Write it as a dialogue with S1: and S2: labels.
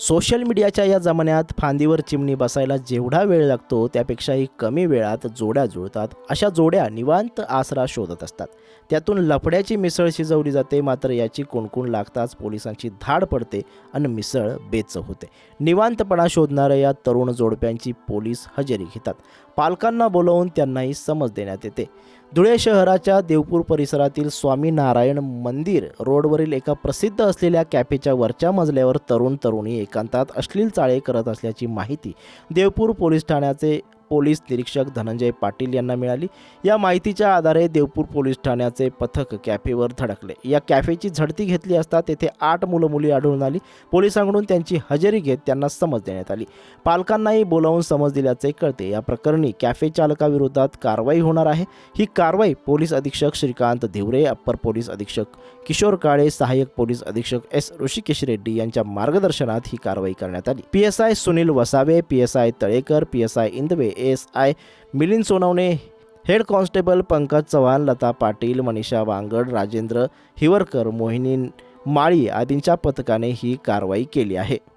S1: Social मीडियाच्या या जमान्यात फांदीवर चिमणी बसायला जेवढा वेळ लागतो त्यापेक्षाही कमी वेळात जोड्या जुळतात. अशा जोड्या निवांत आसरा शोधत असतात. त्यातून लफड्याची मिसळ शिजवली जाते मात्र याची कुणकुण लागताच पोलिसांची धाड पडते आणि मिसळ बेच होते. निवांतपणा शोधणाऱ्या या तरुण जोडप्यांची पोलीस हजेरी घेतात. पालकांना बोलवून त्यांनाही समज देण्यात येते. धुळे शहराच्या देवपूर परिसरातील स्वामीनारायण मंदिर रोडवरील एका प्रसिद्ध असलेल्या कॅफेच्या वरच्या मजल्यावर तरुण तरुणी एकांतात अश्लील चाळे करत असल्याची माहिती देवपूर पोलीस ठाण्याचे पोलीस निरीक्षक धनंजय पाटील यांना मिळाली. या माहितीच्या आधारे देवपूर पोलीस ठाण्याचे पथक कॅफेवर धडकले. या कॅफेची झडती घेतली असता तेथे आठ मुलं मुली आढळून आली. पोलिसांकडून त्यांची हजेरी घेत त्यांना समज देण्यात आली. पालकांनाही बोलावून समज दिल्याचे कळते. या प्रकरणी कॅफे चालकाविरोधात कारवाई होणार आहे. ही कारवाई पोलीस अधीक्षक श्रीकांत धिवरे अप्पर पोलीस अधीक्षक किशोर काळे सहाय्यक पोलीस अधीक्षक एस ऋषिकेश रेड्डी यांच्या मार्गदर्शनात ही कारवाई करण्यात आली. P S I Sunil Vasave P S I Talekar P S I Indave S I Milind Sonawane head constable Pankaj Chavan Lata Patil Manisha Wangad Rajendra Hiwarkar Mohini Mali आदींच्या पथकाने ही कारवाई केली आहे.